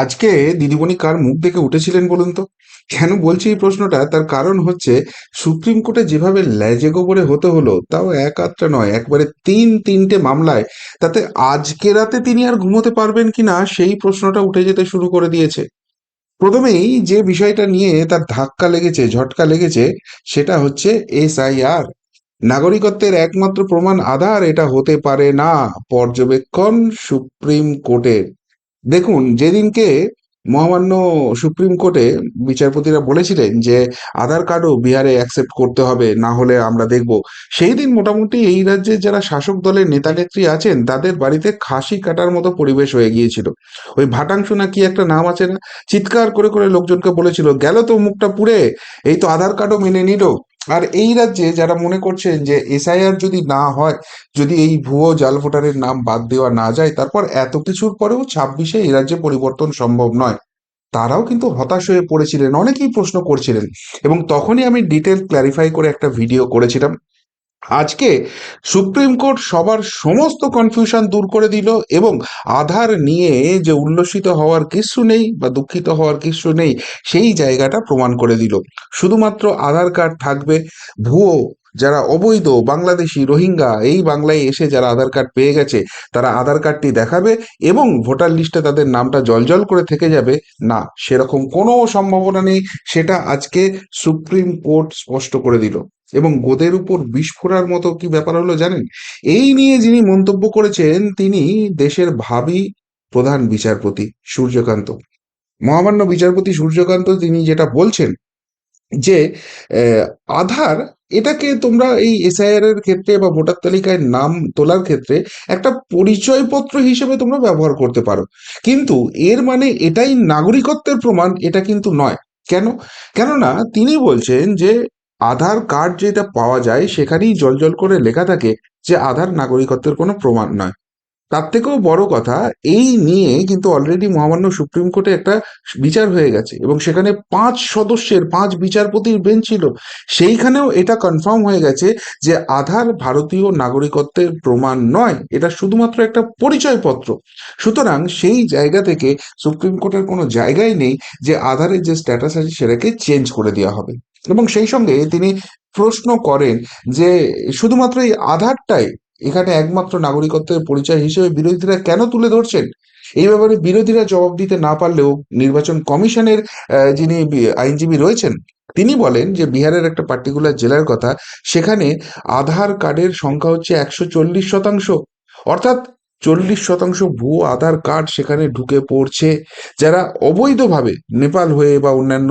আজকে দিদিমণি কার মুখ দেখে উঠেছিলেন বলুন তো? কেন বলছি এই প্রশ্নটা? তার কারণ হচ্ছে, সুপ্রিম কোর্টে যেভাবে লেজে গোবরে হতে হলো, তাও এক আধটা নয়, একবারে তিন তিনটে মামলায়। তাতে আজকে রাতে তিনি আর ঘুমোতে পারবেন কিনা সেই প্রশ্নটা উঠে যেতে শুরু করে দিয়েছে। প্রথমেই যে বিষয়টা নিয়ে তার ধাক্কা লেগেছে, ঝটকা লেগেছে, সেটা হচ্ছে এসআইআর। নাগরিকত্বের একমাত্র প্রমাণ আধার, এটা হতে পারে না। পর্যবেক্ষণ সুপ্রিম কোর্টের। দেখুন, যেদিনকে মহামান্য সুপ্রিম কোর্টে বিচারপতিরা বলেছিলেন যে আধার কার্ডও বিহারে অ্যাকসেপ্ট করতে হবে, না হলে আমরা দেখব, সেই দিন মোটামুটি এই রাজ্যে যারা শাসক দলের নেতা নেত্রী আছেন, তাদের বাড়িতে খাসি কাটার মতো পরিবেশ হয়ে গিয়েছিল। ওই ভাটাংশু না কি একটা নাম আছে না? চিৎকার করে করে লোকজনকে বলেছিল, গেল তো মুখটা পুড়ে, এই তো আধার কার্ডও মেনে নিল। আর এই রাজ্যে যারা মনে করছেন যে এসআইআর যদি না হয়, যদি এই ভুয়ো জাল ভোটারের নাম বাদ দেওয়া না যায়, তারপর এত কিছুর পরেও ছাব্বিশে এই রাজ্যে পরিবর্তন সম্ভব নয়। তারাও কিন্তু হতাশ হয়ে পড়েছিলেন, অনেকেই প্রশ্ন করছিলেন। এবং তখনই আমি ডিটেল ক্ল্যারিফাই করে একটা ভিডিও করেছিলাম। আজকে সুপ্রিম কোর্ট সবার সমস্ত কনফিউশন দূর করে দিল এবং আধার নিয়ে যে উল্লসিত হওয়ার কিছু নেই বা দুঃখিত হওয়ার কিছু নেই, সেই জায়গাটা প্রমাণ করে দিল। শুধুমাত্র আধার কার্ড থাকবে। ভুয়ো, যারা অবৈধ, বাংলাদেশি, রোহিঙ্গা, এই বাংলায় এসে যারা আধার কার্ড পেয়ে গেছে, তারা আধার কার্ডটি দেখাবে এবং ভোটার লিস্টে তাদের নামটা জলজল করে থেকে যাবে। না, সেরকম কোনো সম্ভাবনা নেই। সেটা আজকে সুপ্রিম কোর্ট স্পষ্ট করে দিল। এবং গোদের উপর বিষ মতো কি ব্যাপার হলো জানেন? এই নিয়ে যিনি মন্তব্য করেছেন, তিনি দেশের ভাবি প্রধান বিচারপতি সূর্যকান্ত। মহামান্য বিচারপতি সূর্যকান্ত তিনি যেটা বলছেন যে আধার এটাকে তোমরা এই এসআইআর এর ক্ষেত্রে বা ভোটার তালিকায় নাম তোলার ক্ষেত্রে একটা পরিচয়পত্র হিসেবে তোমরা ব্যবহার করতে পারো। কিন্তু এর মানে এটাই নাগরিকত্বের প্রমাণ, এটা কিন্তু নয়। কেন? কেননা তিনি বলছেন যে আধার কার্ড যেটা পাওয়া যায়, সেখানেই জলজল করে লেখা থাকে যে আধার নাগরিকত্বের কোনো প্রমাণ নয়। তার থেকেও বড় কথা, এই নিয়ে কিন্তু অলরেডি মহামান্য সুপ্রিম কোর্টে একটা বিচার হয়ে গেছে এবং সেখানে পাঁচ সদস্যের, পাঁচ বিচারপতির বেঞ্চ ছিল। সেইখানেও এটা কনফার্ম হয়ে গেছে যে আধার ভারতীয় নাগরিকত্বের প্রমাণ নয়, এটা শুধুমাত্র একটা পরিচয়পত্র। সুতরাং সেই জায়গা থেকে সুপ্রিম কোর্টের কোনো জায়গায় নেই যে আধারের যে স্ট্যাটাস আছে, সেটাকে চেঞ্জ করে দেওয়া হবে। এবং সেই সঙ্গে তিনি প্রশ্ন করেন যে শুধুমাত্র এই আধারটাই এখানে একমাত্র নাগরিকত্বের পরিচয় হিসেবে বিরোধীরা কেন তুলে ধরছেন? এই ব্যাপারে বিরোধীরা জবাব দিতে না পারলেও নির্বাচন কমিশনের যিনি আইনজীবী রয়েছেন, তিনি বলেন যে বিহারের একটা পার্টিকুলার জেলার কথা, সেখানে আধার কার্ডের সংখ্যা হচ্ছে একশো চল্লিশ শতাংশ। অর্থাৎ চল্লিশ শতাংশ ভুয়ো আধার কার্ড সেখানে ঢুকে পড়ছে। যারা অবৈধভাবে নেপাল হয়ে বা অন্যান্য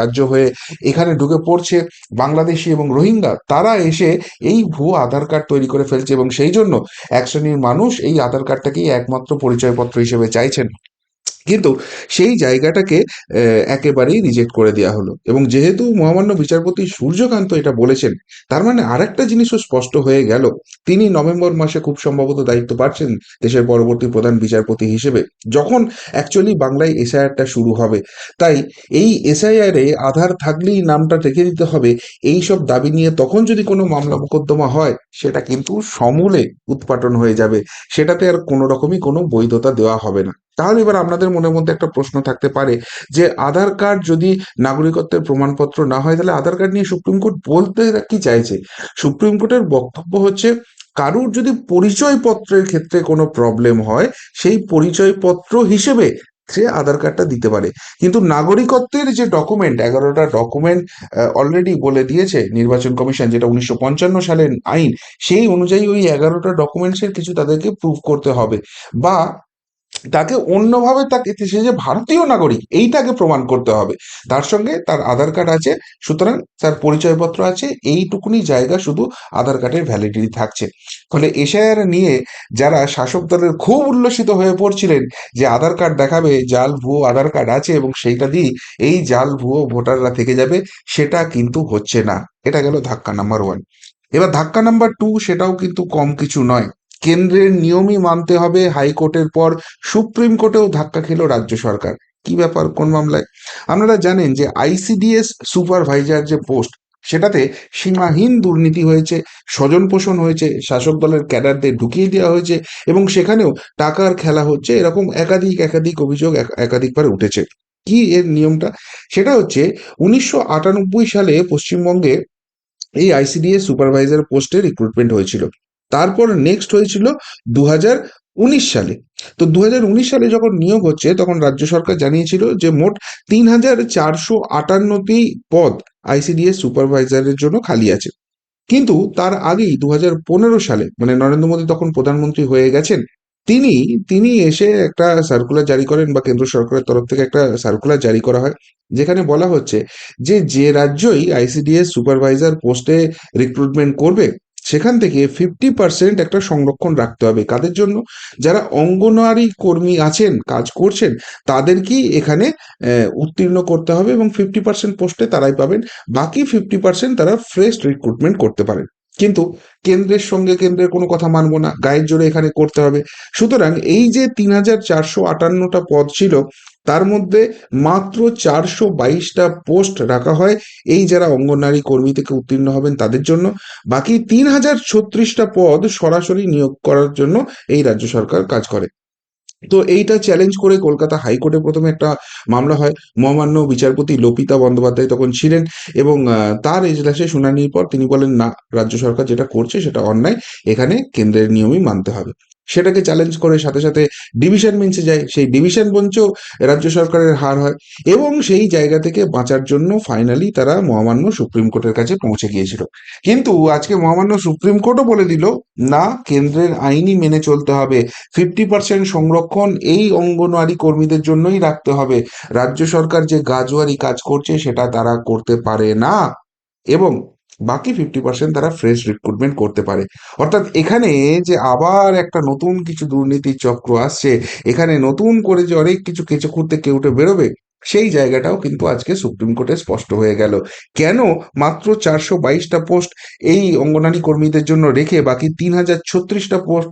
রাজ্য হয়ে এখানে ঢুকে পড়ছে, বাংলাদেশি এবং রোহিঙ্গা, তারা এসে এই ভুয়ো আধার কার্ড তৈরি করে ফেলছে এবং সেই জন্য এক শ্রেণির মানুষ এই আধার কার্ডটাকেই একমাত্র পরিচয়পত্র হিসেবে চাইছেন। কিন্তু সেই জায়গাটাকে একেবারেই রিজেক্ট করে দেওয়া হলো। এবং যেহেতু মহামান্য বিচারপতি সূর্যকান্ত এটা বলেছেন, তার মানে আরেকটা জিনিসও স্পষ্ট হয়ে গেল। তিনি নভেম্বর মাসে খুব সম্ভবত দায়িত্ব পাচ্ছেন দেশের পরবর্তী প্রধান বিচারপতি হিসেবে, যখন অ্যাকচুয়ালি বাংলায় এসআইআরটা শুরু হবে। তাই এই এসআইআর আধার থাকলেই নামটা রেখে দিতে হবে। এই সব দাবি নিয়ে তখন যদি কোনো মামলা মোকদ্দমা হয়, সেটা কিন্তু সমূলে উৎপাটন হয়ে যাবে। সেটাতে আর কোনো রকমই কোনো বৈধতা দেওয়া হবে না। তাহলে এবার আপনাদের মনের মধ্যে একটা প্রশ্ন থাকতে পারে যে, আধার কার্ড যদি নাগরিকত্বের প্রমাণপত্র না হয়, তাহলে আধার কার্ড নিয়ে সুপ্রিম কোর্ট বলতে কি চাইছে? সুপ্রিম কোর্টের বক্তব্য হচ্ছে, কারুর যদি পরিচয়পত্রের ক্ষেত্রে কোনো প্রবলেম হয়, সেই পরিচয়পত্র হিসেবে সে আধার কার্ডটা দিতে পারে। কিন্তু নাগরিকত্বের যে ডকুমেন্ট এগারোটা ডকুমেন্ট অলরেডি বলে দিয়েছে নির্বাচন কমিশন, যেটা উনিশশো পঞ্চান্ন সালের আইন, সেই অনুযায়ী ওই এগারোটা ডকুমেন্টসের কিছু তাদেরকে প্রুভ করতে হবে। বা তাকে অন্যভাবে তাকে সে যে ভারতীয় নাগরিক, এইটাকে প্রমাণ করতে হবে। তার সঙ্গে তার আধার কার্ড আছে, সুতরাং তার পরিচয়পত্র আছে, এইটুকুনি জায়গা শুধু আধার কার্ডের ভ্যালিডিটি থাকছে। ফলে এশায়ার নিয়ে যারা শাসক দলের খুব উল্লসিত হয়ে পড়ছিলেন যে আধার কার্ড দেখাবে, জাল ভুয়ো আধার কার্ড আছে এবং সেইটা দিয়ে এই জাল ভুয়ো ভোটাররা থেকে যাবে, সেটা কিন্তু হচ্ছে না। এটা গেল ধাক্কা নাম্বার ওয়ান এবার ধাক্কা নাম্বার টু সেটাও কিন্তু কম কিছু নয়। কেন্দ্রের নিয়মই মানতে হবে। হাইকোর্টের পর সুপ্রিম কোর্টেও ধাক্কা খেলো রাজ্য সরকার। কি ব্যাপার, কোন মামলায়? আপনারা জানেন যে আইসিডিএস সুপারভাইজার যে পোস্ট, সেটাতে সীমাহীন দুর্নীতি হয়েছে স্বজন পোষণ হয়েছে, শাসক দলের ক্যাডারদের ঢুকিয়ে দেওয়া হয়েছে এবং সেখানেও টাকার খেলা হচ্ছে, এরকম একাধিক একাধিক অভিযোগ এক- একাধিকবার উঠেছে। কি এর নিয়মটা? সেটা হচ্ছে উনিশশো আটানব্বই সালে পশ্চিমবঙ্গে এই আইসিডিএস সুপারভাইজার পোস্টে রিক্রুটমেন্ট হয়েছিল। তারপর নেক্সট হয়েছিল দু উনিশ সালে। তো দু সালে যখন নিয়োগ হচ্ছে, তখন রাজ্য সরকার জানিয়েছিল যে মোট তিন হাজার চারশো আটান্নটি পদ আইসিডিএস সুপারভাইজারের জন্য খালি আছে। কিন্তু তার আগেই দু সালে মানে নরেন্দ্র মোদী তখন প্রধানমন্ত্রী হয়ে গেছেন, তিনি তিনি এসে একটা সার্কুলার জারি করেন বা কেন্দ্র সরকারের তরফ থেকে একটা সার্কুলার জারি করা হয়, যেখানে বলা হচ্ছে যে যে রাজ্যই আইসিডিএস সুপারভাইজার পোস্টে রিক্রুটমেন্ট করবে সেখান থেকে ফিফটি পার্সেন্ট একটা সংরক্ষণ রাখতে হবে। কাদের জন্য? যারা অঙ্গনওয়াড়ি কর্মী আছেন, কাজ করছেন তাদেরকেই এখানে উত্তীর্ণ করতে হবে এবং ফিফটি পার্সেন্ট পোস্টে তারাই পাবেন। বাকি ফিফটি পার্সেন্ট তারা ফ্রেশ রিক্রুটমেন্ট করতে পারেন। কিন্তু কেন্দ্রের সঙ্গে কেন্দ্রের কোনো কথা মানব না, গায়ের জোরে এখানে করতে হবে। সুতরাং এই যে তিন হাজার চারশো আটান্নটা পদ ছিল, তার মধ্যে মাত্র চারশো বাইশটা পোস্ট রাখা হয় এই যারা অঙ্গনারী কর্মী থেকে উত্তীর্ণ হবেন তাদের জন্য। বাকি তিন হাজার ছত্রিশটা পদ সরাসরি নিয়োগ করার জন্য এই রাজ্য সরকার কাজ করে। তো এইটা চ্যালেঞ্জ করে কলকাতা হাইকোর্টে প্রথমে একটা মামলা হয়। মহামান্য বিচারপতি লোপিতা বন্দ্যোপাধ্যায় তখন ছিলেন এবং তার এজলাসে শুনানির পর তিনি বলেন, না, রাজ্য সরকার যেটা করছে সেটা অন্যায়। এখানে কেন্দ্রের নিয়মই মানতে হবে। সেটাকে চ্যালেঞ্জ করে সাথে সাথে ডিভিশন বেঞ্চে যায়। সেই ডিভিশন বেঞ্চেও রাজ্য সরকারের হার হয় এবং সেই জায়গা থেকে বাঁচার জন্য ফাইনালি তারা মহামান্য সুপ্রিম কোর্টের কাছে পৌঁছে গিয়েছিল। কিন্তু আজকে মহামান্য সুপ্রিম কোর্টও বলে দিল, না, কেন্দ্রের আইনই মেনে চলতে হবে। ফিফটি পার্সেন্ট সংরক্ষণ এই অঙ্গনওয়াড়ি কর্মীদের জন্যই রাখতে হবে। রাজ্য সরকার যে গাজুয়ারি কাজ করছে সেটা তারা করতে পারে না। এবং বাকি ফিফটি পার্সেন্ট তারা ফ্রেশ রিক্রুটমেন্ট করতে পারে। অর্থাৎ এখানে যে আবার একটা নতুন কিছু দুর্নীতির চক্র আসছে, এখানে নতুন করে যে অনেক কিছু কেঁচো খুঁড়তে কেউটে বেরোবে সেই জায়গাটাও কিন্তু আজকে সুপ্রিম কোর্টে স্পষ্ট হয়ে গেল। কেন মাত্র চারশো বাইশটা পোস্ট এই অঙ্গনারী কর্মীদের জন্য রেখে বাকি তিন হাজার ছত্রিশটা পোস্ট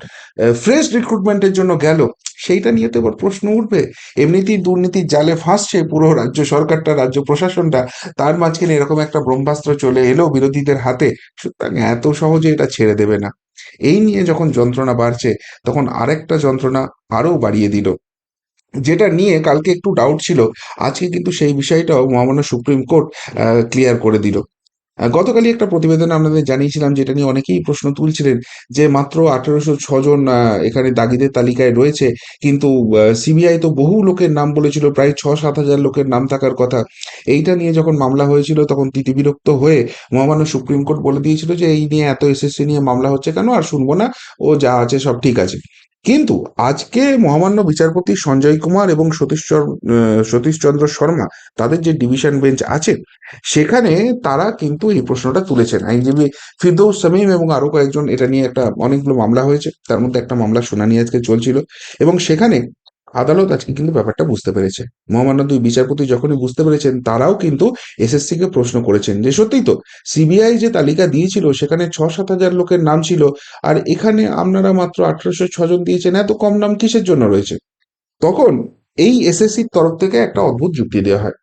ফ্রেশ রিক্রুটমেন্টের জন্য গেল? সেইটা নিয়ে তো এবার প্রশ্ন উঠবে। এমনিতেই দুর্নীতির জালে ফাঁসছে পুরো রাজ্য সরকারটা, রাজ্য প্রশাসনটা। তার মাঝখানে এরকম একটা ব্রহ্মাস্ত্র চলে এলো বিরোধীদের হাতে। সুতরাং এত সহজে এটা ছেড়ে দেবে না। এই নিয়ে যখন যন্ত্রণা বাড়ছে, তখন আরেকটা যন্ত্রণা আরও বাড়িয়ে দিল। যেটা নিয়ে কালকে একটু ডাউট ছিল, আজকে কিন্তু সেই বিষয়টাও মহামান্য সুপ্রিম কোর্ট ক্লিয়ার করে দিল। গতকালই একটা প্রতিবেদন আপনাদের জানিয়েছিলাম যেটা নিয়ে অনেকেই প্রশ্ন তুলছিলেন যে মাত্র আঠেরোশো ছজন এখানে দাগিদের তালিকায় রয়েছে, কিন্তু সিবিআই তো বহু লোকের নাম বলেছিল, প্রায় ছ সাত হাজার লোকের নাম থাকার কথা। এইটা নিয়ে যখন মামলা হয়েছিল, তখন তিতিবিরক্ত হয়ে মহামান্য সুপ্রিম কোর্ট বলে দিয়েছিল যে এই নিয়ে এত এসএসসি নিয়ে মামলা হচ্ছে কেন, আর শুনব না, ও যা আছে সব ঠিক আছে। কিন্তু আজকে মহামান্য বিচারপতি সঞ্জয় কুমার এবং সতীশ সতীশচন্দ্র শর্মা তাদের যে ডিভিশন বেঞ্চ আছে, সেখানে তারা কিন্তু এই প্রশ্নটা তুলেছেন। আইনজীবী ফিরদৌস সামিম এবং আরও কয়েকজন এটা নিয়ে একটা অনেকগুলো মামলা হয়েছে। তার মধ্যে একটা মামলা শুনানি আজকে চলছিল এবং সেখানে আদালত আজকে কিন্তু ব্যাপারটা বুঝতে পেরেছে। মহামান্য দুই বিচারপতি যখনই বুঝতে পেরেছেন, তারাও কিন্তু এসএসসি কে প্রশ্ন করেছেন যে, সত্যিই তো, সিবিআই যে তালিকা দিয়েছিল, সেখানে ছ সাত হাজার লোকের নাম ছিল, আর এখানে আপনারা মাত্র আঠারোশো ছজন দিয়েছেন, এত কম নাম কিসের জন্য রয়েছে? তখন এই এসএসসির তরফ থেকে একটা অদ্ভুত যুক্তি দেওয়া হয়।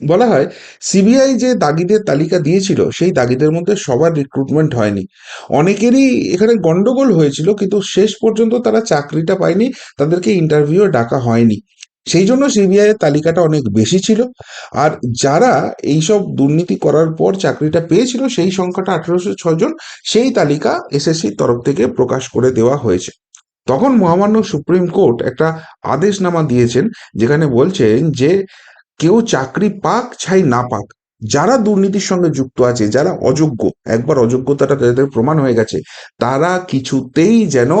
বলা হয় সিবিআই যে দাগিদের তালিকা দিয়েছিল, সেই দাগিদের মধ্যে সবার রিক্রুটমেন্ট হয়নি। অনেকেরই এখানে গন্ডগোল হয়েছিল, কিন্তু শেষ পর্যন্ত তারা চাকরিটা পায়নি, তাদেরকে ইন্টারভিউ ডাকা হয়নি। সেই জন্য সিবিআই এর তালিকাটা অনেক বেশি ছিল। আর যারা এইসব দুর্নীতি করার পর চাকরিটা পেয়েছিল, সেই সংখ্যাটা আঠেরোশো ছজন সেই তালিকা এসএসসির তরফ থেকে প্রকাশ করে দেওয়া হয়েছে। তখন মহামান্য সুপ্রিম কোর্ট একটা আদেশনামা দিয়েছেন, যেখানে বলছেন যে কেউ চাকরি পাক ছাই না পাক। যারা দুর্নীতির সঙ্গে যুক্ত আছে যারা অযোগ্য একবার অযোগ্যতাটা তাদের প্রমাণ হয়ে গেছে তারা কিছুতেই যেন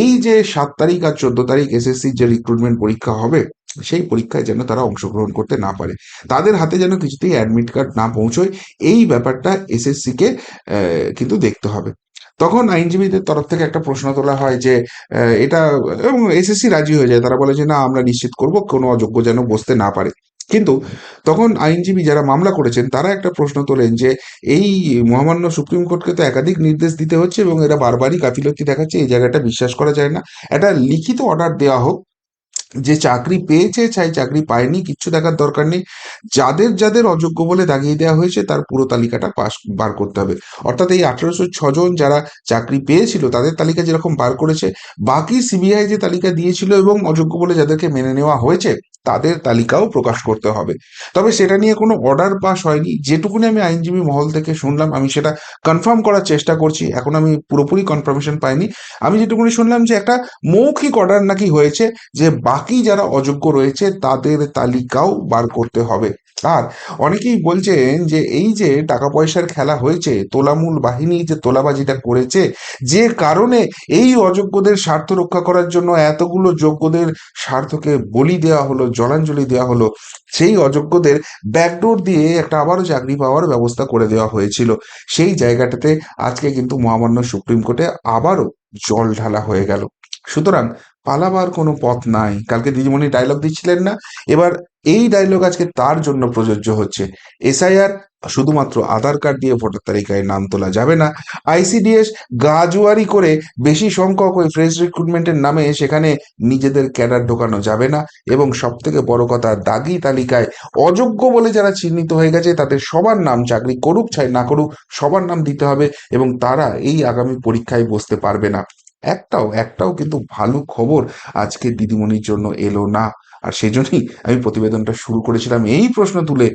এই যে সাত তারিখ আর চোদ্দ তারিখ এসএসসি যে রিক্রুটমেন্ট পরীক্ষা হবে সেই পরীক্ষায় যেন তারা অংশগ্রহণ করতে না পারে। তাদের হাতে যেন কিছুতেই অ্যাডমিট কার্ড না পৌঁছয় এই ব্যাপারটা এসএসসি কে আহ, কিন্তু দেখতে হবে। তখন আইনজীবীদের তরফ থেকে একটা প্রশ্ন তোলা হয় যে এটা এবং এসএসসি রাজি হয়ে যায়। তারা বলে যে না আমরা নিশ্চিত করব কোনো অযোগ্য যেন বসতে না পারে। কিন্তু তখন আইনজীবী যারা মামলা করেছেন, তারা একটা প্রশ্ন তোলেন যে, এই মহামান্য সুপ্রিম কোর্টকে তো একাধিক নির্দেশ দিতে হচ্ছে এবং এরা বারবারই গাফিলতি দেখাচ্ছে, এই জায়গাটা বিশ্বাস করা যায় না। একটা লিখিত অর্ডার দেওয়া হোক, যে চাকরি পেয়েছে, চাই চাকরি পায়নি, কিচ্ছু দেখার দরকার নেই, যাদের যাদের অযোগ্য বলে দাগিয়ে দেওয়া হয়েছে, তার পুরো তালিকাটা পাস, বার করতে হবে। অর্থাৎ এই আঠারোশো ছজন যারা চাকরি পেয়েছিল, তাদের তালিকা যেরকম বার করেছে, বাকি সিবিআই যে তালিকা দিয়েছিল এবং অযোগ্য বলে যাদেরকে মেনে নেওয়া হয়েছে তাদের তালিকাও প্রকাশ করতে হবে। তবে সেটা নিয়ে কোনো অর্ডার পাস হয়নি। যেটুকুনি আমি আইনজীবী মহল থেকে শুনলাম, আমি সেটা কনফার্ম করার চেষ্টা করছি। এখন আমি পুরোপুরি কনফার্মেশন পাইনি। আমি যেটুকুনি শুনলাম যে একটা মৌখিক অর্ডার নাকি হয়েছে যে বাকি যারা অযোগ্য রয়েছে, তাদের তালিকাও বার করতে হবে। আর অনেকেই বলছেন যে এই যে টাকা পয়সার খেলা হয়েছে, তোলামূল বাহিনী যে তোলাবাজিটা করেছে, যে কারণে এই অযোগ্যদের স্বার্থ রক্ষা করার জন্য এতগুলো যোগ্যদের স্বার্থকে বলি দেওয়া হলো জলাঞ্জলি দেওয়া হলো, সেই অযোগ্যদের ব্যাকডোর দিয়ে একটা আবারও চাকরি পাওয়ার ব্যবস্থা করে দেওয়া হয়েছিল। সেই জায়গাটাতে আজকে কিন্তু মহামান্য সুপ্রিম কোর্টে আবারও জল ঢালা হয়ে গেল। সুতরাং পালাবার কোনো পথ নাই। কালকে দিদিমণি ডায়লগ দিচ্ছিলেন না। এবার এই ডায়লগ আজকে তার জন্য প্রযোজ্য হচ্ছে। এসআইআর শুধুমাত্র আধার কার্ড দিয়ে ভোটার তালিকায় নাম তোলা যাবে না। আইসিডিএস গাজুয়ারি করে বেশি সংখ্যক ওই ফ্রেশ রিক্রুটমেন্টের নামে সেখানে নিজেদের ক্যাডার ঢোকানো যাবে না। এবং সব থেকে বড় কথা, দাগি তালিকায় অযোগ্য বলে যারা চিহ্নিত হয়ে গেছে, তাদের সবার নাম চাকরি করুক, চাই না করুক, সবার নাম দিতে হবে এবং তারা এই আগামী পরীক্ষায় বসতে পারবে না। একটাও একটাও কিন্তু ভালো খবর আজকে দিদিমণির জন্য এলো না। আর সেজন্যই আমি প্রতিবেদনটা শুরু করেছিলাম এই প্রশ্ন তুলে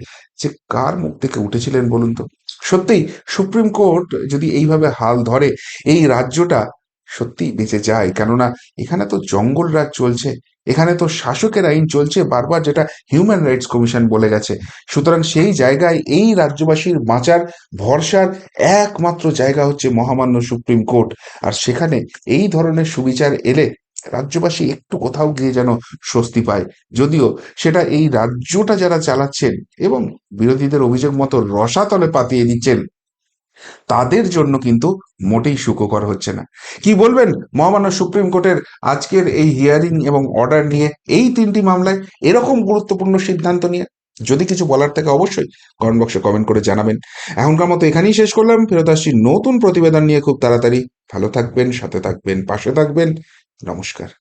যে কার মুখ থেকে উঠেছিলেন বলুন তো? সত্যিই সুপ্রিম কোর্ট যদি এইভাবে হাল ধরে, এই রাজ্যটা সত্যি বেঁচে যায়। কেননা এখানে তো জঙ্গল রাজ চলছে এখানে তো শাসকের আইন চলছে বারবার, যেটা হিউম্যান রাইটস কমিশন বলে গেছে। সুতরাং সেই জায়গায় এই রাজ্যবাসীর বাঁচার, ভরসার একমাত্র জায়গা হচ্ছে মহামান্য সুপ্রিম কোর্ট আর সেখানে এই ধরনের সুবিচার এলে রাজ্যবাসী একটু কোথাও গিয়ে যেন স্বস্তি পায়। যদিও সেটা এই রাজ্যটা যারা চালাচ্ছেন এবং বিরোধীদের অভিযোগ মতো রসাতলে পাতিয়ে দিচ্ছেন তাদের জন্য কিন্তু মোটেই সুখকর হচ্ছে না। কি বলবেন? মহামান্য সুপ্রিম কোর্টের আজকের এই হিয়ারিং এবং অর্ডার নিয়ে এই তিনটি মামলায় এরকম গুরুত্বপূর্ণ সিদ্ধান্ত নিয়ে? যদি কিছু বলার থাকে অবশ্যই কমেন্ট বক্সে কমেন্ট করে জানাবেন। এখনকার মতো এখানেই শেষ করলাম। ফেরত আসছি নতুন প্রতিবেদন নিয়ে খুব তাড়াতাড়ি। ভালো থাকবেন, সাথে থাকবেন, পাশে থাকবেন। নমস্কার।